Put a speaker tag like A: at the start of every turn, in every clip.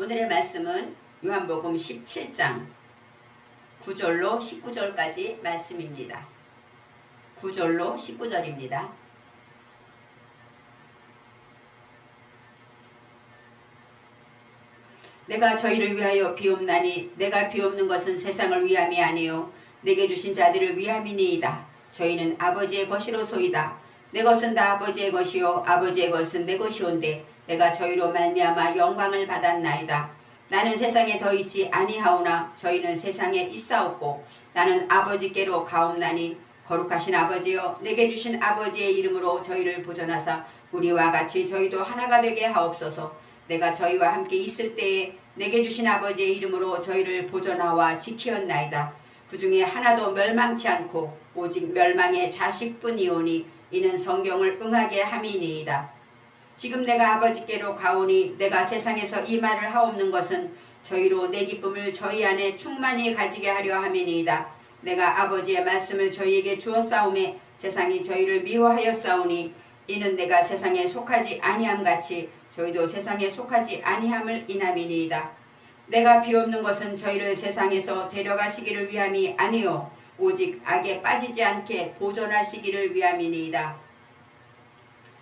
A: 오늘의 말씀은 요한복음 17장 9절로 19절까지 말씀입니다. 9절로 19절입니다. 내가 저희를 위하여 비옵나니 내가 비옵는 것은 세상을 위함이 아니요 내게 주신 자들을 위함이니이다. 저희는 아버지의 것이로소이다. 내 것은 다 아버지의 것이요 아버지의 것은 내 것이온데 내가 저희로 말미암아 영광을 받았나이다. 나는 세상에 더 있지 아니하오나 저희는 세상에 있사옵고 나는 아버지께로 가옵나니 거룩하신 아버지여 내게 주신 아버지의 이름으로 저희를 보존하사 우리와 같이 저희도 하나가 되게 하옵소서. 내가 저희와 함께 있을 때에 내게 주신 아버지의 이름으로 저희를 보존하와 지키었나이다. 그 중에 하나도 멸망치 않고 오직 멸망의 자식뿐이오니 이는 성경을 응하게 함이니이다. 지금 내가 아버지께로 가오니 내가 세상에서 이 말을 하옵는 것은 저희로 내 기쁨을 저희 안에 충만히 가지게 하려 함이니이다. 내가 아버지의 말씀을 저희에게 주었사오매 세상이 저희를 미워하였사오니 이는 내가 세상에 속하지 아니함 같이 저희도 세상에 속하지 아니함을 인함이니이다. 내가 비옵는 것은 저희를 세상에서 데려가시기를 위함이 아니요 오직 악에 빠지지 않게 보존하시기를 위함이니이다.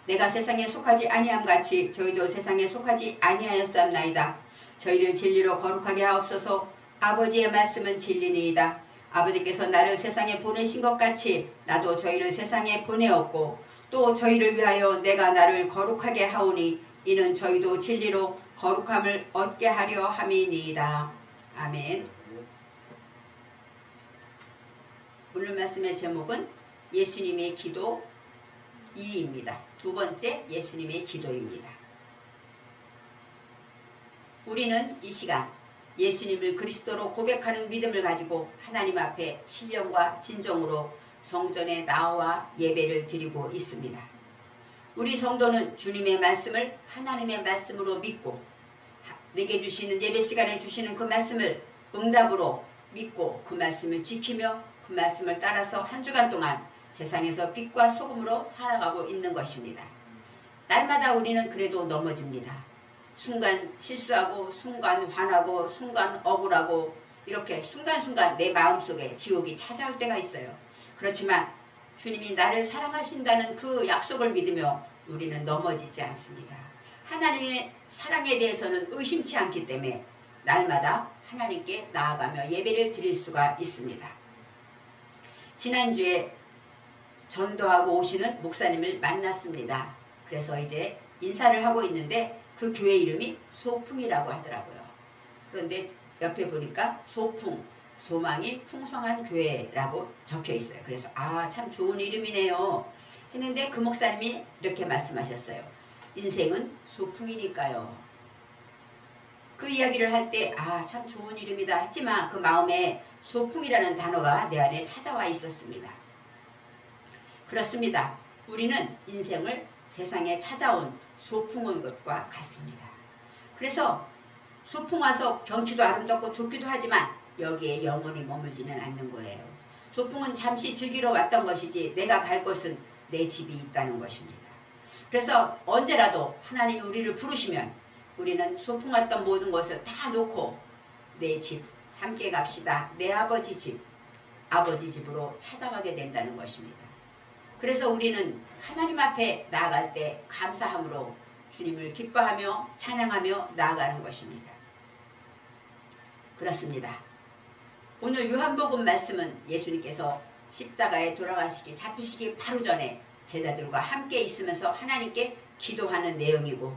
A: 내가 세상에 속하지 아니함 같이 저희도 세상에 속하지 아니하였사옵나이다. 저희를 진리로 거룩하게 하옵소서. 아버지의 말씀은 진리니이다. 아버지께서 나를 세상에 보내신 것 같이 나도 저희를 세상에 보내었고 또 저희를 위하여 내가 나를 거룩하게 하오니 이는 저희도 진리로 거룩함을 얻게 하려 함이니이다. 아멘. 오늘 말씀의 제목은 예수님의 기도 2입니다. 두 번째 예수님의 기도입니다. 우리는 이 시간 예수님을 그리스도로 고백하는 믿음을 가지고 하나님 앞에 신령과 진정으로 성전에 나와 예배를 드리고 있습니다. 우리 성도는 주님의 말씀을 하나님의 말씀으로 믿고 내게 주시는 예배 시간에 주시는 그 말씀을 응답으로 믿고 그 말씀을 지키며 그 말씀을 따라서 한 주간 동안 세상에서 빛과 소금으로 살아가고 있는 것입니다. 날마다 우리는 그래도 넘어집니다. 순간 실수하고 순간 화나고 순간 억울하고 이렇게 순간순간 내 마음속에 지옥이 찾아올 때가 있어요. 그렇지만 주님이 나를 사랑하신다는 그 약속을 믿으며 우리는 넘어지지 않습니다. 하나님의 사랑에 대해서는 의심치 않기 때문에 날마다 하나님께 나아가며 예배를 드릴 수가 있습니다. 지난주에 전도하고 오시는 목사님을 만났습니다. 그래서 이제 인사를 하고 있는데 그 교회 이름이 소풍이라고 하더라고요. 그런데 옆에 보니까 소풍, 소망이 풍성한 교회라고 적혀 있어요. 그래서 아, 참 좋은 이름이네요. 했는데 그 목사님이 이렇게 말씀하셨어요. 인생은 소풍이니까요. 그 이야기를 할 때, 아, 참 좋은 이름이다 했지만 그 마음에 소풍이라는 단어가 내 안에 찾아와 있었습니다. 그렇습니다. 우리는 인생을 세상에 찾아온 소풍 온 것과 같습니다. 그래서 소풍 와서 경치도 아름답고 좋기도 하지만 여기에 영원히 머물지는 않는 거예요. 소풍은 잠시 즐기러 왔던 것이지 내가 갈 곳은 내 집이 있다는 것입니다. 그래서 언제라도 하나님이 우리를 부르시면 우리는 소풍 왔던 모든 것을 다 놓고 내 집 함께 갑시다. 내 아버지 집, 아버지 집으로 찾아가게 된다는 것입니다. 그래서 우리는 하나님 앞에 나아갈 때 감사함으로 주님을 기뻐하며 찬양하며 나아가는 것입니다. 그렇습니다. 오늘 요한복음 말씀은 예수님께서 십자가에 돌아가시기 잡히시기 바로 전에 제자들과 함께 있으면서 하나님께 기도하는 내용이고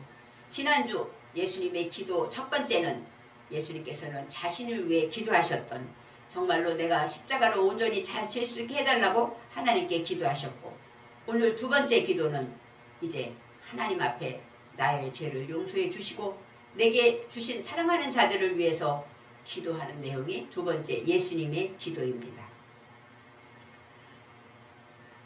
A: 지난주 예수님의 기도 첫 번째는 예수님께서는 자신을 위해 기도하셨던 정말로 내가 십자가를 온전히 잘 질 수 있게 해달라고 하나님께 기도하셨고 오늘 두 번째 기도는 이제 하나님 앞에 나의 죄를 용서해 주시고 내게 주신 사랑하는 자들을 위해서 기도하는 내용이 두 번째 예수님의 기도입니다.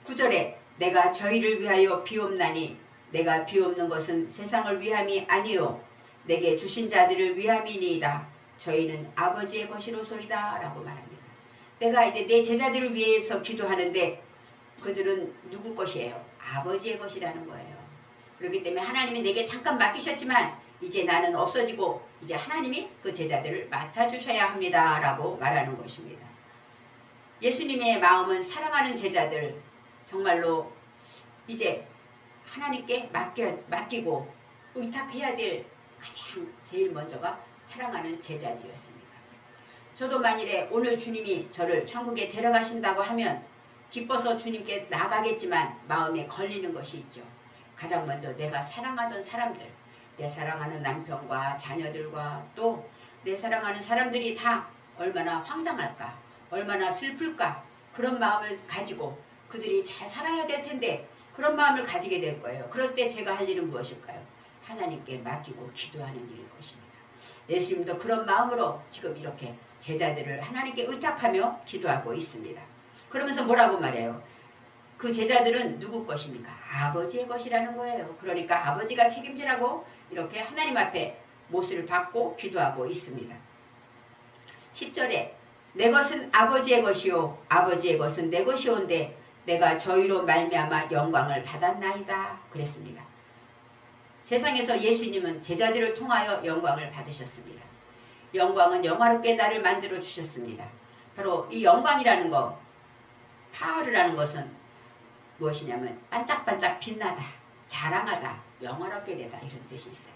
A: 9절에 내가 저희를 위하여 비옵나니 내가 비옵는 것은 세상을 위함이 아니요 내게 주신 자들을 위함이니이다. 저희는 아버지의 것이로소이다 라고 말합니다. 내가 이제 내 제자들을 위해서 기도하는데 그들은 누구 것이에요? 아버지의 것이라는 거예요. 그렇기 때문에 하나님이 내게 잠깐 맡기셨지만 이제 나는 없어지고 이제 하나님이 그 제자들을 맡아주셔야 합니다 라고 말하는 것입니다. 예수님의 마음은 사랑하는 제자들 정말로 이제 하나님께 맡겨, 맡기고 의탁해야 될 가장 제일 먼저가 사랑하는 제자들이었습니다. 저도 만일에 오늘 주님이 저를 천국에 데려가신다고 하면 기뻐서 주님께 나가겠지만 마음에 걸리는 것이 있죠. 가장 먼저 내가 사랑하던 사람들, 내 사랑하는 남편과 자녀들과 또 내 사랑하는 사람들이 다 얼마나 황당할까, 얼마나 슬플까 그런 마음을 가지고 그들이 잘 살아야 될 텐데 그런 마음을 가지게 될 거예요. 그럴 때 제가 할 일은 무엇일까요? 하나님께 맡기고 기도하는 일일 것입니다. 예수님도 그런 마음으로 지금 이렇게 제자들을 하나님께 의탁하며 기도하고 있습니다. 그러면서 뭐라고 말해요? 그 제자들은 누구 것입니까? 아버지의 것이라는 거예요. 그러니까 아버지가 책임지라고 이렇게 하나님 앞에 못을 받고 기도하고 있습니다. 10절에 내 것은 아버지의 것이요 아버지의 것은 내 것이온데 내가 저희로 말미암아 영광을 받았나이다 그랬습니다. 세상에서 예수님은 제자들을 통하여 영광을 받으셨습니다. 영광은 영화롭게 나를 만들어 주셨습니다. 바로 이 영광이라는 거, 파르라는 것은 무엇이냐면 반짝반짝 빛나다, 자랑하다, 영화롭게 되다 이런 뜻이 있어요.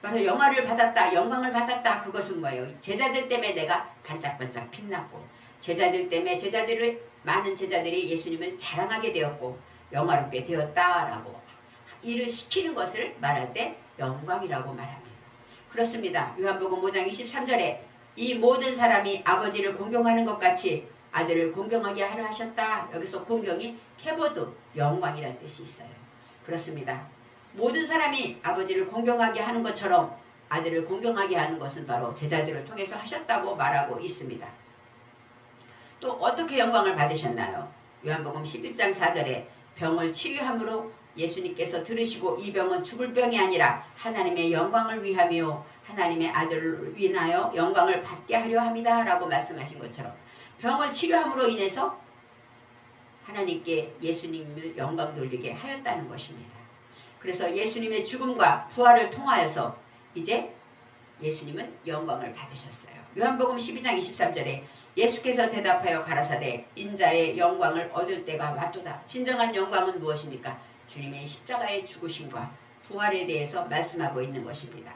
A: 바로 영화를 받았다, 영광을 받았다 그것은 뭐예요? 제자들 때문에 내가 반짝반짝 빛났고 제자들 때문에 제자들을 많은 제자들이 예수님을 자랑하게 되었고 영화롭게 되었다라고 일을 시키는 것을 말할 때 영광이라고 말합니다. 그렇습니다. 요한복음 5장 23절에 이 모든 사람이 아버지를 공경하는 것 같이 아들을 공경하게 하려 하셨다. 여기서 공경이 케보드 영광이라는 뜻이 있어요. 그렇습니다. 모든 사람이 아버지를 공경하게 하는 것처럼 아들을 공경하게 하는 것은 바로 제자들을 통해서 하셨다고 말하고 있습니다. 또 어떻게 영광을 받으셨나요? 요한복음 11장 4절에 병을 치유함으로 예수님께서 들으시고 이 병은 죽을 병이 아니라 하나님의 영광을 위함이요 하나님의 아들을 위하여 영광을 받게 하려 합니다 라고 말씀하신 것처럼 병을 치료함으로 인해서 하나님께 예수님을 영광 돌리게 하였다는 것입니다. 그래서 예수님의 죽음과 부활을 통하여서 이제 예수님은 영광을 받으셨어요. 요한복음 12장 23절에 예수께서 대답하여 가라사대 인자의 영광을 얻을 때가 왔도다. 진정한 영광은 무엇입니까? 주님의 십자가의 죽으심과 부활에 대해서 말씀하고 있는 것입니다.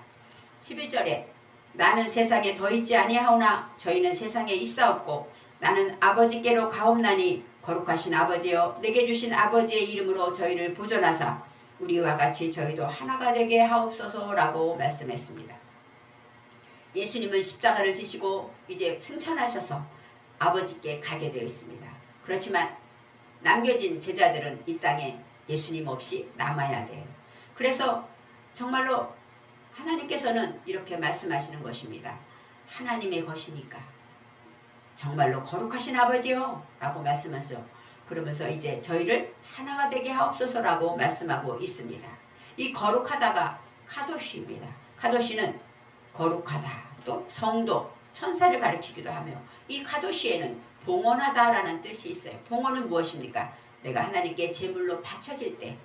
A: 11절에 나는 세상에 더 있지 아니하오나 저희는 세상에 있사옵고 나는 아버지께로 가옵나니 거룩하신 아버지여 내게 주신 아버지의 이름으로 저희를 보존하사 우리와 같이 저희도 하나가 되게 하옵소서라고 말씀했습니다. 예수님은 십자가를 지시고 이제 승천하셔서 아버지께 가게 되어 있습니다. 그렇지만 남겨진 제자들은 이 땅에 예수님 없이 남아야 돼요. 그래서 정말로 하나님께서는 이렇게 말씀하시는 것입니다. 하나님의 것이니까 정말로 거룩하신 아버지요 라고 말씀하세요. 그러면서 이제 저희를 하나가 되게 하옵소서라고 말씀하고 있습니다. 이 거룩하다가 카도시입니다. 카도시는 거룩하다 또 성도 천사를 가리키기도 하며 이 카도시에는 봉헌하다라는 뜻이 있어요. 봉헌은 무엇입니까? 내가 하나님께 제물로 바쳐질 때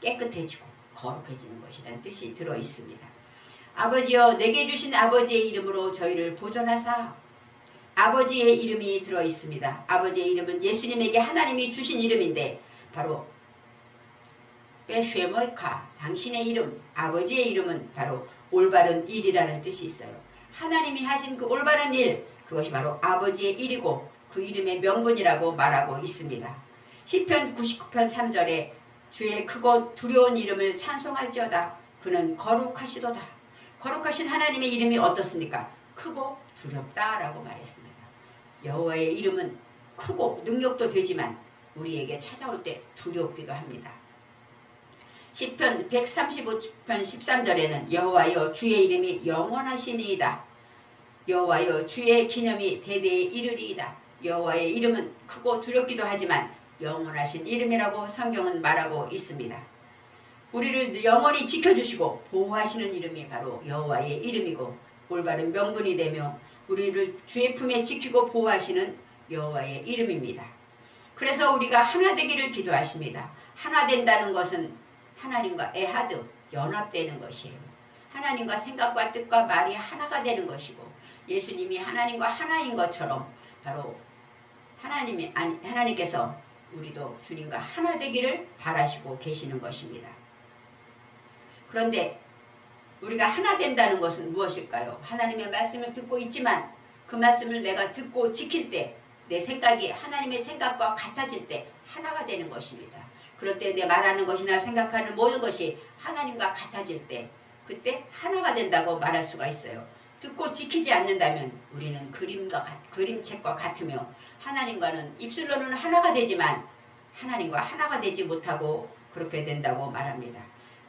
A: 깨끗해지고 거룩해지는 것이라는 뜻이 들어 있습니다. 아버지여 내게 주신 아버지의 이름으로 저희를 보존하사 아버지의 이름이 들어 있습니다. 아버지의 이름은 예수님에게 하나님이 주신 이름인데 바로 베쉐머카 당신의 이름 아버지의 이름은 바로 올바른 일이라는 뜻이 있어요. 하나님이 하신 그 올바른 일 그것이 바로 아버지의 일이고 그 이름의 명분이라고 말하고 있습니다. 시편 99편 3절에 주의 크고 두려운 이름을 찬송할지어다 그는 거룩하시도다. 거룩하신 하나님의 이름이 어떻습니까? 크고 두렵다라고 말했습니다. 여호와의 이름은 크고 능력도 되지만 우리에게 찾아올 때 두렵기도 합니다. 시편 135편 13절에는 여호와여 주의 이름이 영원하시니이다. 여호와여 주의 기념이 대대에 이르리이다. 여호와의 이름은 크고 두렵기도 하지만 영원하신 이름이라고 성경은 말하고 있습니다. 우리를 영원히 지켜주시고 보호하시는 이름이 바로 여호와의 이름이고 올바른 명분이 되며 우리를 주의 품에 지키고 보호하시는 여호와의 이름입니다. 그래서 우리가 하나 되기를 기도하십니다. 하나 된다는 것은 하나님과 에하드 연합되는 것이에요. 하나님과 생각과 뜻과 말이 하나가 되는 것이고 예수님이 하나님과 하나인 것처럼 바로 하나님이 아니 하나님께서 우리도 주님과 하나 되기를 바라시고 계시는 것입니다. 그런데 우리가 하나 된다는 것은 무엇일까요? 하나님의 말씀을 듣고 있지만 그 말씀을 내가 듣고 지킬 때 내 생각이 하나님의 생각과 같아질 때 하나가 되는 것입니다. 그럴 때 내 말하는 것이나 생각하는 모든 것이 하나님과 같아질 때 그때 하나가 된다고 말할 수가 있어요. 듣고 지키지 않는다면 우리는 그림과 같, 그림책과 같으며 하나님과는 입술로는 하나가 되지만 하나님과 하나가 되지 못하고 그렇게 된다고 말합니다.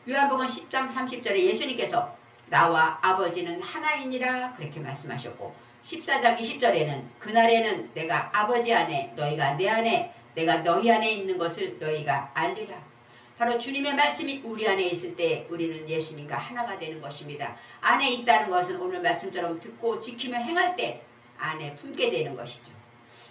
A: 요한복음 10장 30절에 예수님께서 나와 아버지는 하나이니라 그렇게 말씀하셨고 14장 20절에는 그날에는 내가 아버지 안에 너희가 내 안에 내가 너희 안에 있는 것을 너희가 알리라. 바로 주님의 말씀이 우리 안에 있을 때 우리는 예수님과 하나가 되는 것입니다. 안에 있다는 것은 오늘 말씀처럼 듣고 지키며 행할 때 안에 품게 되는 것이죠.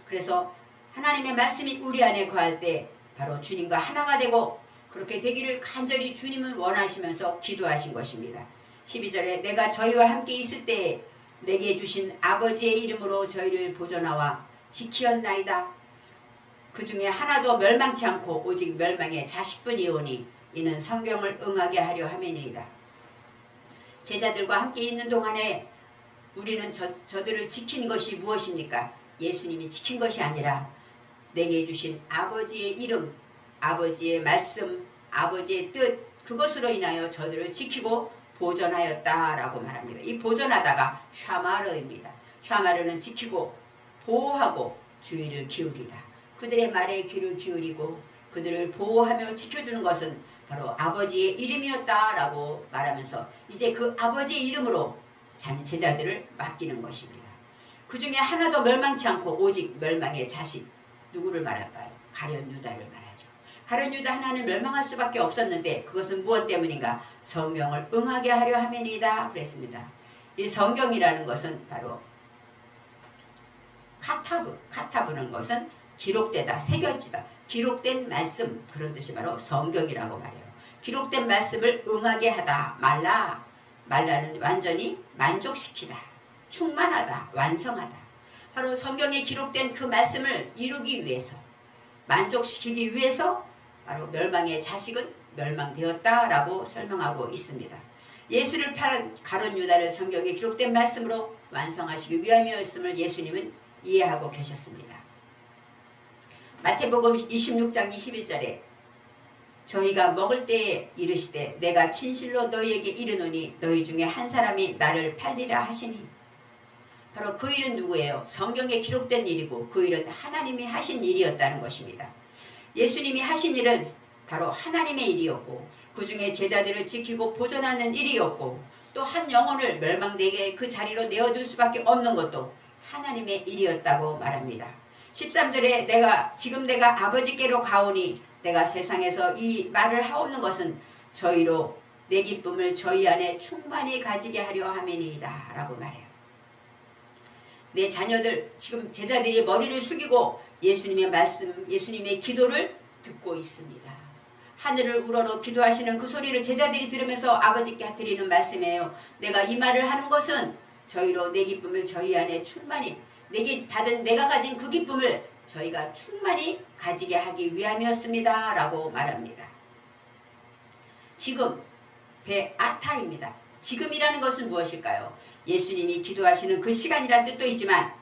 A: 그래서 하나님의 말씀이 우리 안에 거할 때 바로 주님과 하나가 되고 그렇게 되기를 간절히 주님은 원하시면서 기도하신 것입니다. 12절에 내가 저희와 함께 있을 때에 내게 주신 아버지의 이름으로 저희를 보존하와 지키었나이다. 그 중에 하나도 멸망치 않고 오직 멸망의 자식뿐이오니 이는 성경을 응하게 하려 함이니이다. 제자들과 함께 있는 동안에 우리는 저, 저들을 지킨 것이 무엇입니까? 예수님이 지킨 것이 아니라 내게 주신 아버지의 이름, 아버지의 말씀, 아버지의 뜻 그것으로 인하여 저들을 지키고 보존하였다라고 말합니다. 이 보존하다가 샤마르입니다. 샤마르는 지키고 보호하고 주의를 기울이다. 그들의 말에 귀를 기울이고 그들을 보호하며 지켜주는 것은 바로 아버지의 이름이었다라고 말하면서 이제 그 아버지의 이름으로 자기 제자들을 맡기는 것입니다. 그 중에 하나도 멸망치 않고 오직 멸망의 자식 누구를 말할까요? 가련 유다를 말하죠. 가련 유다 하나는 멸망할 수밖에 없었는데 그것은 무엇 때문인가? 성경을 응하게 하려 함이니다 그랬습니다. 이 성경이라는 것은 바로 카타브, 카타브는 것은 기록되다, 새겨지다, 기록된 말씀 그런 뜻이 바로 성경이라고 말해요. 기록된 말씀을 응하게 하다, 말라, 말라는 완전히 만족시키다, 충만하다, 완성하다. 바로 성경에 기록된 그 말씀을 이루기 위해서, 만족시키기 위해서 바로 멸망의 자식은 멸망되었다라고 설명하고 있습니다. 예수를 팔은 가론 유다를 성경에 기록된 말씀으로 완성하시기 위함이었음을 예수님은 이해하고 계셨습니다. 마태복음 26장 21절에 저희가 먹을 때에 이르시되 내가 진실로 너희에게 이르노니 너희 중에 한 사람이 나를 팔리라 하시니 바로 그 일은 누구예요? 성경에 기록된 일이고 그 일은 하나님이 하신 일이었다는 것입니다. 예수님이 하신 일은 바로 하나님의 일이었고 그 중에 제자들을 지키고 보존하는 일이었고 또 한 영혼을 멸망되게 그 자리로 내어둘 수밖에 없는 것도 하나님의 일이었다고 말합니다. 13절에 내가 지금 내가 아버지께로 가오니 내가 세상에서 이 말을 하옵는 것은 저희로 내 기쁨을 저희 안에 충만히 가지게 하려 함이니이다 라고 말해요. 내 자녀들 지금 제자들이 머리를 숙이고 예수님의 말씀 예수님의 기도를 듣고 있습니다. 하늘을 우러러 기도하시는 그 소리를 제자들이 들으면서 아버지께 드리는 말씀이에요. 내가 이 말을 하는 것은 저희로 내 기쁨을 저희 안에 충만히 내게 받은 내가 가진 그 기쁨을 저희가 충만히 가지게 하기 위함이었습니다. 라고 말합니다. 지금 베아타입니다. 지금이라는 것은 무엇일까요? 예수님이 기도하시는 그 시간이란 뜻도 있지만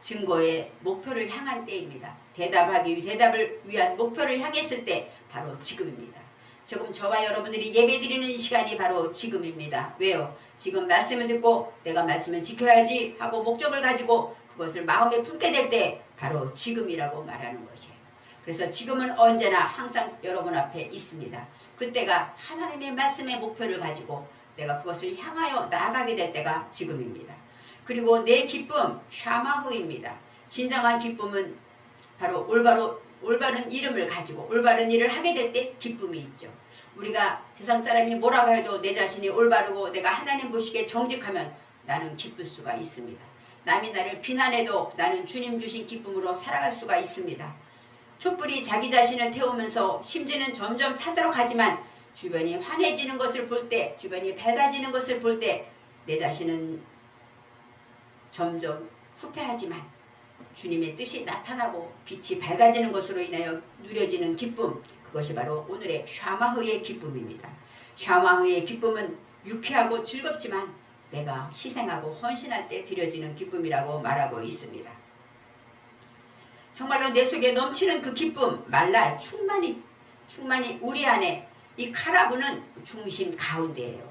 A: 증거의 목표를 향한 때입니다. 대답하기 대답을 위한 목표를 향했을 때 바로 지금입니다. 지금 저와 여러분들이 예배드리는 시간이 바로 지금입니다. 왜요? 지금 말씀을 듣고 내가 말씀을 지켜야지 하고 목적을 가지고 그것을 마음에 품게 될 때 바로 지금이라고 말하는 것이에요. 그래서 지금은 언제나 항상 여러분 앞에 있습니다. 그때가 하나님의 말씀의 목표를 가지고 내가 그것을 향하여 나아가게 될 때가 지금입니다. 그리고 내 기쁨 샤마흐입니다. 진정한 기쁨은 바로 올바로 올바른 이름을 가지고 올바른 일을 하게 될 때 기쁨이 있죠. 우리가 세상 사람이 뭐라고 해도 내 자신이 올바르고 내가 하나님 보시기에 정직하면 나는 기쁠 수가 있습니다. 남이 나를 비난해도 나는 주님 주신 기쁨으로 살아갈 수가 있습니다. 촛불이 자기 자신을 태우면서 심지는 점점 타도록 하지만 주변이 환해지는 것을 볼 때, 주변이 밝아지는 것을 볼 때 내 자신은 점점 후패하지만 주님의 뜻이 나타나고 빛이 밝아지는 것으로 인하여 누려지는 기쁨 그것이 바로 오늘의 샤마흐의 기쁨입니다. 샤마흐의 기쁨은 유쾌하고 즐겁지만 내가 희생하고 헌신할 때 드려지는 기쁨이라고 말하고 있습니다. 정말로 내 속에 넘치는 그 기쁨 말라 충만히 충만히 우리 안에 이 카라브는 중심 가운데예요.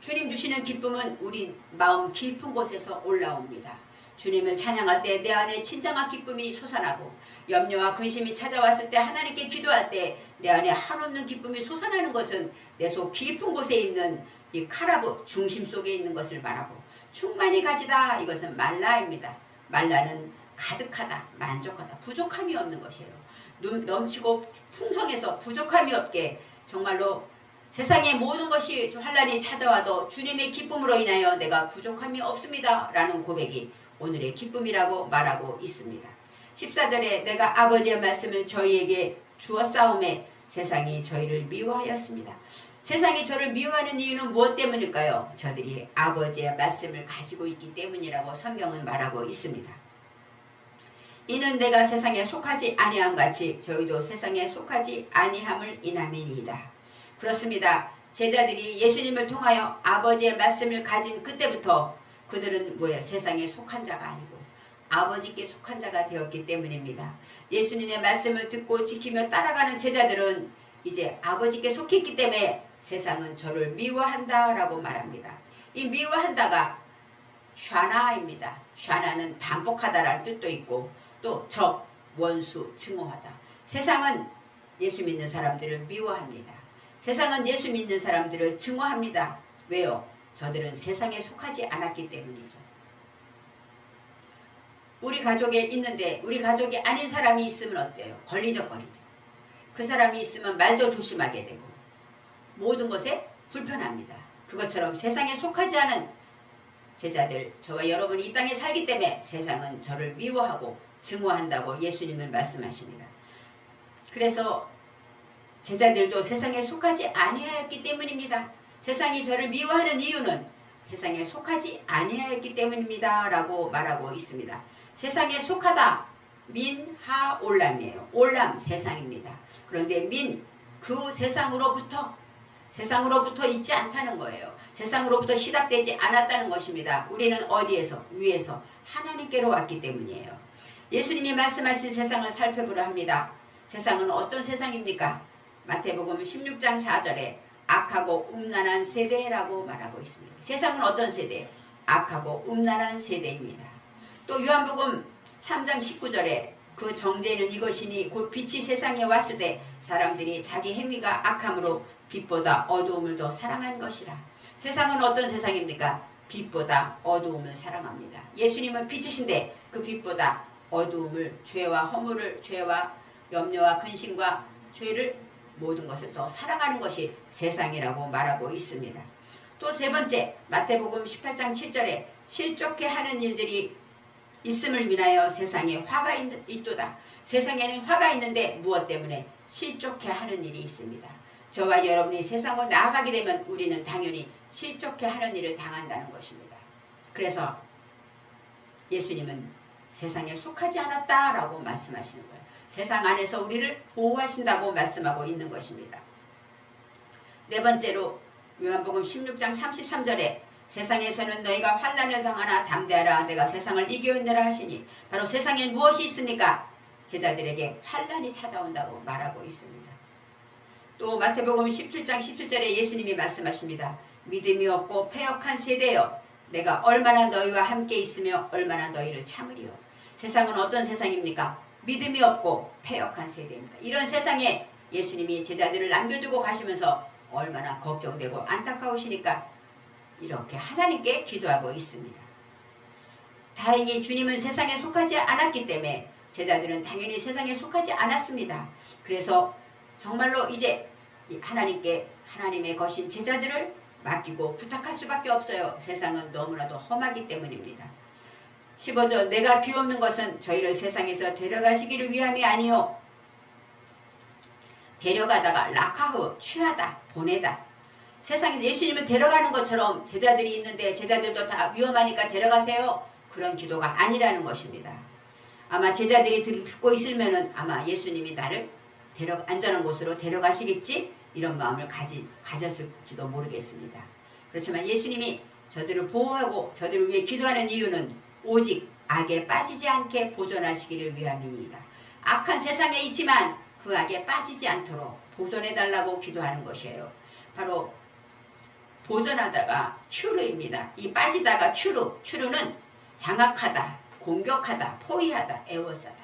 A: 주님 주시는 기쁨은 우리 마음 깊은 곳에서 올라옵니다. 주님을 찬양할 때 내 안에 진정한 기쁨이 솟아나고 염려와 근심이 찾아왔을 때 하나님께 기도할 때 내 안에 한없는 기쁨이 솟아나는 것은 내 속 깊은 곳에 있는 이 카라브 중심 속에 있는 것을 말하고 충만히 가지다 이것은 말라입니다. 말라는 가득하다, 만족하다, 부족함이 없는 것이에요. 눈- 넘치고 풍성해서 부족함이 없게 정말로 세상의 모든 것이 환란이 찾아와도 주님의 기쁨으로 인하여 내가 부족함이 없습니다. 라는 고백이 오늘의 기쁨이라고 말하고 있습니다. 14절에 내가 아버지의 말씀을 저희에게 주었사오매 세상이 저희를 미워하였습니다. 세상이 저를 미워하는 이유는 무엇 때문일까요? 저들이 아버지의 말씀을 가지고 있기 때문이라고 성경은 말하고 있습니다. 이는 내가 세상에 속하지 아니함 같이 저희도 세상에 속하지 아니함을 인함이니이다. 그렇습니다. 제자들이 예수님을 통하여 아버지의 말씀을 가진 그때부터 그들은 뭐예요? 세상에 속한 자가 아니고 아버지께 속한 자가 되었기 때문입니다. 예수님의 말씀을 듣고 지키며 따라가는 제자들은 이제 아버지께 속했기 때문에 세상은 저를 미워한다라고 말합니다. 이 미워한다가 샤나입니다. 샤나는 반복하다라는 뜻도 있고 또 적, 원수, 증오하다. 세상은 예수 믿는 사람들을 미워합니다. 세상은 예수 믿는 사람들을 증오합니다. 왜요? 저들은 세상에 속하지 않았기 때문이죠. 우리 가족에 있는데 우리 가족이 아닌 사람이 있으면 어때요? 걸리적거리죠. 그 사람이 있으면 말도 조심하게 되고 모든 것에 불편합니다. 그것처럼 세상에 속하지 않은 제자들 저와 여러분이 이 땅에 살기 때문에 세상은 저를 미워하고 증오한다고 예수님은 말씀하십니다. 그래서 제자들도 세상에 속하지 아니하였기 때문입니다. 세상이 저를 미워하는 이유는 세상에 속하지 아니하였기 때문입니다. 라고 말하고 있습니다. 세상에 속하다 민하 올람이에요. 올람 세상입니다. 그런데 민 그 세상으로부터 세상으로부터 있지 않다는 거예요. 세상으로부터 시작되지 않았다는 것입니다. 우리는 어디에서 위에서 하나님께로 왔기 때문이에요. 예수님이 말씀하신 세상을 살펴보려 합니다. 세상은 어떤 세상입니까? 마태복음 16장 4절에 악하고 음란한 세대라고 말하고 있습니다. 세상은 어떤 세대? 악하고 음란한 세대입니다. 또 요한복음 3장 19절에 그 정죄는 이것이니 곧 빛이 세상에 왔을 때 사람들이 자기 행위가 악함으로 빛보다 어두움을 더 사랑한 것이라. 세상은 어떤 세상입니까? 빛보다 어두움을 사랑합니다. 예수님은 빛이신데 그 빛보다 어두움을 죄와 허물을 죄와 염려와 근심과 죄를 모든 것을 더 사랑하는 것이 세상이라고 말하고 있습니다. 또 세 번째 마태복음 18장 7절에 실족해 하는 일들이 있음을 위하여 세상에 화가 있- 있도다. 세상에는 화가 있는데 무엇 때문에 실족해 하는 일이 있습니다. 저와 여러분이 세상으로 나아가게 되면 우리는 당연히 실족해 하는 일을 당한다는 것입니다. 그래서 예수님은 세상에 속하지 않았다라고 말씀하시는 거예요. 세상 안에서 우리를 보호하신다고 말씀하고 있는 것입니다. 네 번째로 요한복음 16장 33절에 세상에서는 너희가 환란을 당하나 담대하라 내가 세상을 이겨내라 하시니 바로 세상에 무엇이 있습니까? 제자들에게 환란이 찾아온다고 말하고 있습니다. 또 마태복음 17장 17절에 예수님이 말씀하십니다. 믿음이 없고 패역한 세대여 내가 얼마나 너희와 함께 있으며 얼마나 너희를 참으리요. 세상은 어떤 세상입니까? 믿음이 없고 패역한 세대입니다. 이런 세상에 예수님이 제자들을 남겨두고 가시면서 얼마나 걱정되고 안타까우시니까 이렇게 하나님께 기도하고 있습니다. 다행히 주님은 세상에 속하지 않았기 때문에 제자들은 당연히 세상에 속하지 않았습니다. 그래서 정말로 이제 이 하나님께 하나님의 것인 제자들을 맡기고 부탁할 수밖에 없어요. 세상은 너무나도 험하기 때문입니다. 15절 내가 비옵는 것은 저희를 세상에서 데려가시기를 위함이 아니요. 데려가다가 락하고 취하다 보내다. 세상에서 예수님을 데려가는 것처럼 제자들이 있는데 제자들도 다 위험하니까 데려가세요. 그런 기도가 아니라는 것입니다. 아마 제자들이 듣고 있으면은 아마 예수님이 나를 데려 안전한 곳으로 데려가시겠지 이런 마음을 가지, 가졌을지도 모르겠습니다 그렇지만 예수님이 저들을 보호하고 저들을 위해 기도하는 이유는 오직 악에 빠지지 않게 보존하시기를 위함이니이다. 악한 세상에 있지만 그 악에 빠지지 않도록 보존해달라고 기도하는 것이에요. 바로 보존하다가 추르입니다. 이 빠지다가 추르, 추르는 장악하다, 공격하다, 포위하다, 에워싸다.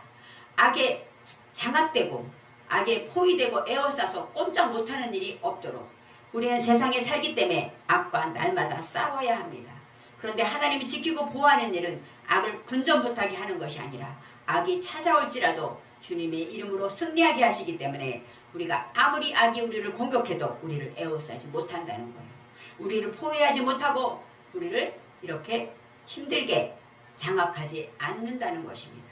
A: 악에 장악되고 악에 포위되고 에워싸서 꼼짝 못하는 일이 없도록 우리는 세상에 살기 때문에 악과 날마다 싸워야 합니다. 그런데 하나님이 지키고 보호하는 일은 악을 군전 못하게 하는 것이 아니라 악이 찾아올지라도 주님의 이름으로 승리하게 하시기 때문에 우리가 아무리 악이 우리를 공격해도 우리를 에워싸지 못한다는 거예요. 우리를 포위하지 못하고 우리를 이렇게 힘들게 장악하지 않는다는 것입니다.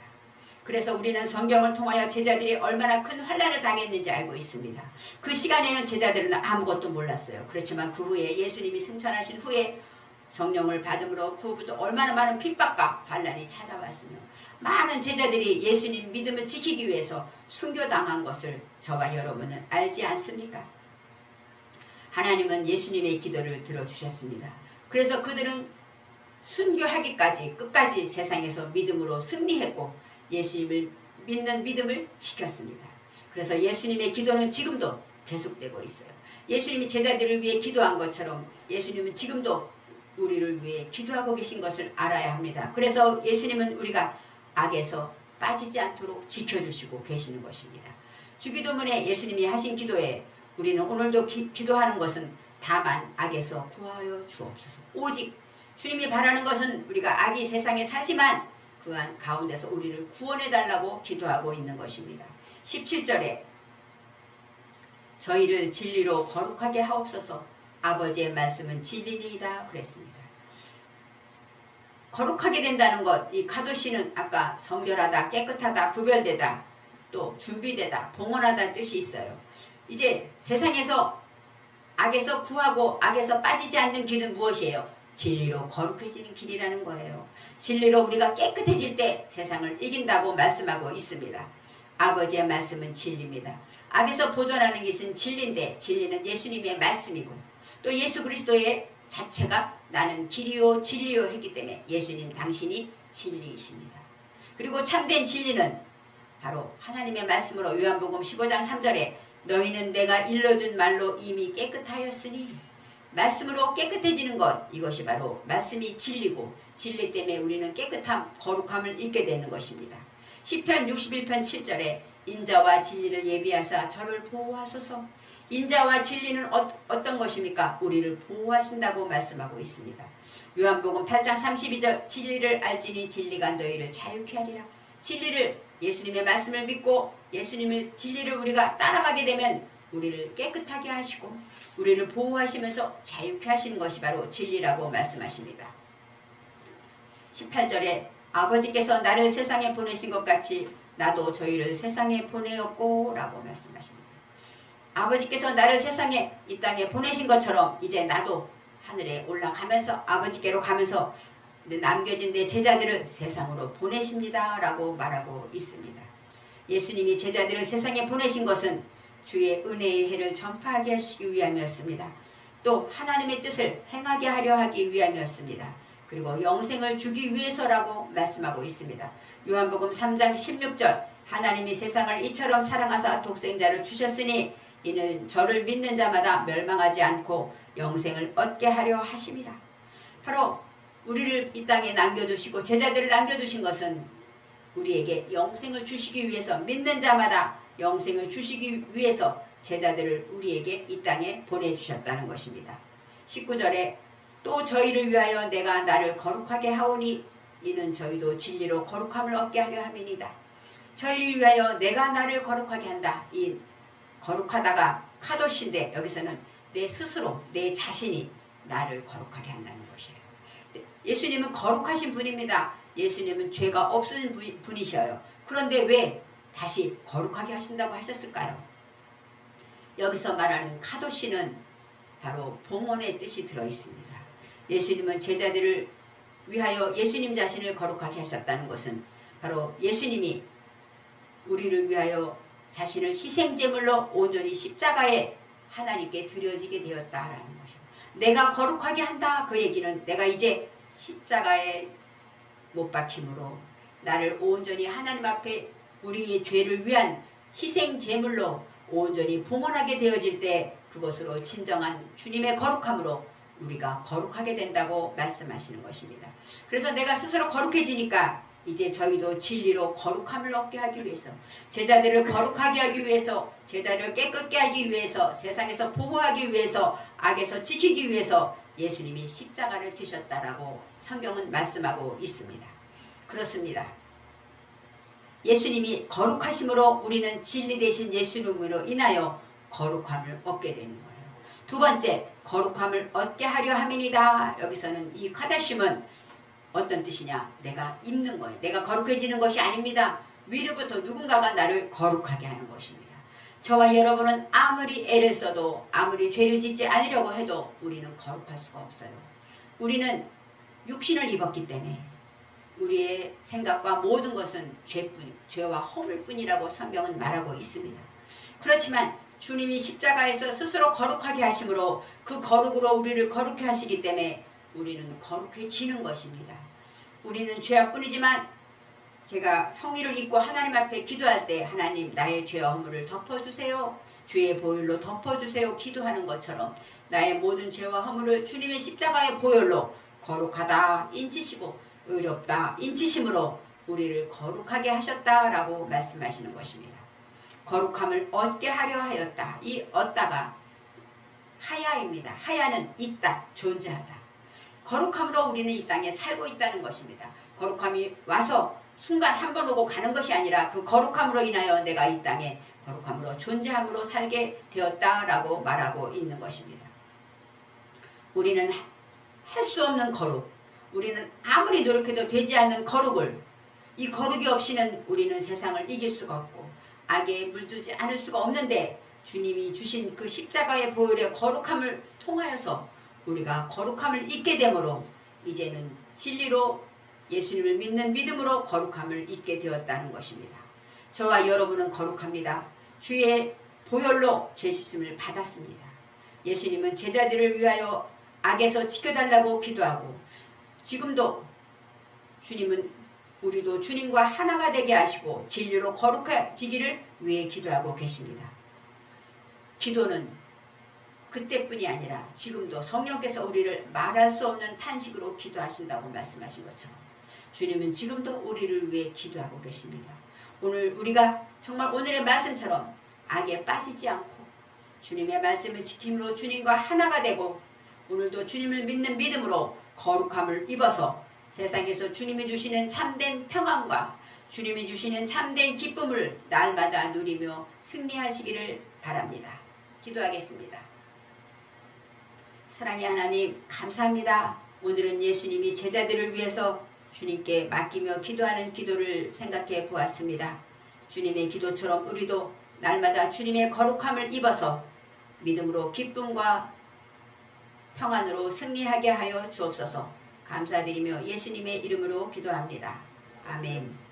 A: 그래서 우리는 성경을 통하여 제자들이 얼마나 큰 환란을 당했는지 알고 있습니다. 그 시간에는 제자들은 아무것도 몰랐어요. 그렇지만 그 후에 예수님이 승천하신 후에 성령을 받음으로 그 후부터 얼마나 많은 핍박과 환란이 찾아왔으며 많은 제자들이 예수님 믿음을 지키기 위해서 순교당한 것을 저와 여러분은 알지 않습니까? 하나님은 예수님의 기도를 들어주셨습니다. 그래서 그들은 순교하기까지 끝까지 세상에서 믿음으로 승리했고 예수님을 믿는 믿음을 지켰습니다. 그래서 예수님의 기도는 지금도 계속되고 있어요. 예수님이 제자들을 위해 기도한 것처럼 예수님은 지금도 우리를 위해 기도하고 계신 것을 알아야 합니다. 그래서 예수님은 우리가 악에서 빠지지 않도록 지켜주시고 계시는 것입니다. 주기도문에 예수님이 하신 기도에 우리는 오늘도 기, 기도하는 것은 다만 악에서 구하여 주옵소서. 오직 주님이 바라는 것은 우리가 악이 세상에 살지만 그안 가운데서 우리를 구원해 달라고 기도하고 있는 것입니다. 17절에 저희를 진리로 거룩하게 하옵소서 아버지의 말씀은 진리니이다 그랬습니다. 거룩하게 된다는 것, 이 카도시는 아까 성결하다, 깨끗하다, 구별되다, 또 준비되다, 봉헌하다는 뜻이 있어요. 이제 세상에서 악에서 구하고 악에서 빠지지 않는 길은 무엇이에요? 진리로 거룩해지는 길이라는 거예요. 진리로 우리가 깨끗해질 때 세상을 이긴다고 말씀하고 있습니다. 아버지의 말씀은 진리입니다. 악에서 보존하는 것은 진리인데 진리는 예수님의 말씀이고 또 예수 그리스도의 자체가 나는 길이요 진리요 했기 때문에 예수님 당신이 진리이십니다. 그리고 참된 진리는 바로 하나님의 말씀으로 요한복음 15장 3절에 너희는 내가 일러준 말로 이미 깨끗하였으니 말씀으로 깨끗해지는 것 이것이 바로 말씀이 진리고 진리 때문에 우리는 깨끗함 거룩함을 잊게 되는 것입니다. 시편 61편 7절에 인자와 진리를 예비하사 저를 보호하소서 인자와 진리는 어, 떤 것입니까? 우리를 보호하신다고 말씀하고 있습니다. 요한복음 8장 32절 진리를 알지니 진리가 너희를 자유케 하리라 진리를 예수님의 말씀을 믿고 예수님의 진리를 우리가 따라가게 되면 우리를 깨끗하게 하시고 우리를 보호하시면서 자유케 하시는 것이 바로 진리라고 말씀하십니다. 18절에 아버지께서 나를 세상에 보내신 것 같이 나도 저희를 세상에 보내었고 라고 말씀하십니다. 아버지께서 나를 세상에 이 땅에 보내신 것처럼 이제 나도 하늘에 올라가면서 아버지께로 가면서 남겨진 내 제자들을 세상으로 보내십니다 라고 말하고 있습니다. 예수님이 제자들을 세상에 보내신 것은 주의 은혜의 해를 전파하게 하시기 위함이었습니다. 또 하나님의 뜻을 행하게 하려 하기 위함이었습니다. 그리고 영생을 주기 위해서라고 말씀하고 있습니다. 요한복음 3장 16절 하나님이 세상을 이처럼 사랑하사 독생자를 주셨으니 이는 저를 믿는 자마다 멸망하지 않고 영생을 얻게 하려 하심이라. 바로 우리를 이 땅에 남겨두시고 제자들을 남겨두신 것은 우리에게 영생을 주시기 위해서 믿는 자마다 영생을 주시기 위해서 제자들을 우리에게 이 땅에 보내주셨다는 것입니다. 19절에 또 저희를 위하여 내가 나를 거룩하게 하오니 이는 저희도 진리로 거룩함을 얻게 하려 함이니다. 저희를 위하여 내가 나를 거룩하게 한다. 이 거룩하다가 카도시인데 여기서는 내 스스로 내 자신이 나를 거룩하게 한다는 것이에요. 예수님은 거룩하신 분입니다. 예수님은 죄가 없으신 분이셔요. 그런데 왜 다시 거룩하게 하신다고 하셨을까요? 여기서 말하는 카도시는 바로 봉헌의 뜻이 들어 있습니다. 예수님은 제자들을 위하여 예수님 자신을 거룩하게 하셨다는 것은 바로 예수님이 우리를 위하여 자신을 희생제물로 온전히 십자가에 하나님께 드려지게 되었다라는 것이고 내가 거룩하게 한다 그 얘기는 내가 이제 십자가에 못 박힘으로 나를 온전히 하나님 앞에 우리의 죄를 위한 희생 제물로 온전히 봉헌하게 되어질 때 그것으로 진정한 주님의 거룩함으로 우리가 거룩하게 된다고 말씀하시는 것입니다. 그래서 내가 스스로 거룩해지니까 이제 저희도 진리로 거룩함을 얻게 하기 위해서 제자들을 거룩하게 하기 위해서 제자들을 깨끗게 하기 위해서 세상에서 보호하기 위해서 악에서 지키기 위해서 예수님이 십자가를 지셨다라고 성경은 말씀하고 있습니다. 그렇습니다. 예수님이 거룩하심으로 우리는 진리 대신 예수님으로 인하여 거룩함을 얻게 되는 거예요. 두 번째, 거룩함을 얻게 하려 함이니다. 여기서는 이 카다심은 어떤 뜻이냐? 내가 있는 거예요. 내가 거룩해지는 것이 아닙니다. 위로부터 누군가가 나를 거룩하게 하는 것입니다. 저와 여러분은 아무리 애를 써도 아무리 죄를 짓지 않으려고 해도 우리는 거룩할 수가 없어요. 우리는 육신을 입었기 때문에 우리의 생각과 모든 것은 죄뿐, 죄와 허물뿐이라고 성경은 말하고 있습니다. 그렇지만 주님이 십자가에서 스스로 거룩하게 하심으로 그 거룩으로 우리를 거룩해 하시기 때문에 우리는 거룩해지는 것입니다. 우리는 죄악뿐이지만 제가 성의를 입고 하나님 앞에 기도할 때 하나님 나의 죄와 허물을 덮어주세요. 주의 보혈로 덮어주세요. 기도하는 것처럼 나의 모든 죄와 허물을 주님의 십자가의 보혈로 거룩하다 인치시고 의롭다 인치심으로 우리를 거룩하게 하셨다라고 말씀하시는 것입니다. 거룩함을 얻게 하려 하였다. 이 얻다가 하야입니다. 하야는 있다, 존재하다. 거룩함으로 우리는 이 땅에 살고 있다는 것입니다. 거룩함이 와서 순간 한 번 오고 가는 것이 아니라 그 거룩함으로 인하여 내가 이 땅에 거룩함으로 존재함으로 살게 되었다라고 말하고 있는 것입니다. 우리는 할 수 없는 거룩, 우리는 아무리 노력해도 되지 않는 거룩을 이 거룩이 없이는 우리는 세상을 이길 수가 없고 악에 물들지 않을 수가 없는데 주님이 주신 그 십자가의 보혈의 거룩함을 통하여서 우리가 거룩함을 잊게 되므로 이제는 진리로 예수님을 믿는 믿음으로 거룩함을 잊게 되었다는 것입니다. 저와 여러분은 거룩합니다. 주의 보혈로 죄 씻음을 받았습니다. 예수님은 제자들을 위하여 악에서 지켜달라고 기도하고 지금도 주님은 우리도 주님과 하나가 되게 하시고 진리로 거룩해지기를 위해 기도하고 계십니다. 기도는 그때뿐이 아니라 지금도 성령께서 우리를 말할 수 없는 탄식으로 기도하신다고 말씀하신 것처럼 주님은 지금도 우리를 위해 기도하고 계십니다. 오늘 우리가 정말 오늘의 말씀처럼 악에 빠지지 않고 주님의 말씀을 지킴으로 주님과 하나가 되고 오늘도 주님을 믿는 믿음으로 거룩함을 입어서 세상에서 주님이 주시는 참된 평안과 주님이 주시는 참된 기쁨을 날마다 누리며 승리하시기를 바랍니다. 기도하겠습니다. 사랑의 하나님 감사합니다. 오늘은 예수님이 제자들을 위해서 주님께 맡기며 기도하는 기도를 생각해 보았습니다. 주님의 기도처럼 우리도 날마다 주님의 거룩함을 입어서 믿음으로 기쁨과 평안으로 승리하게 하여 주옵소서 감사드리며 예수님의 이름으로 기도합니다. 아멘.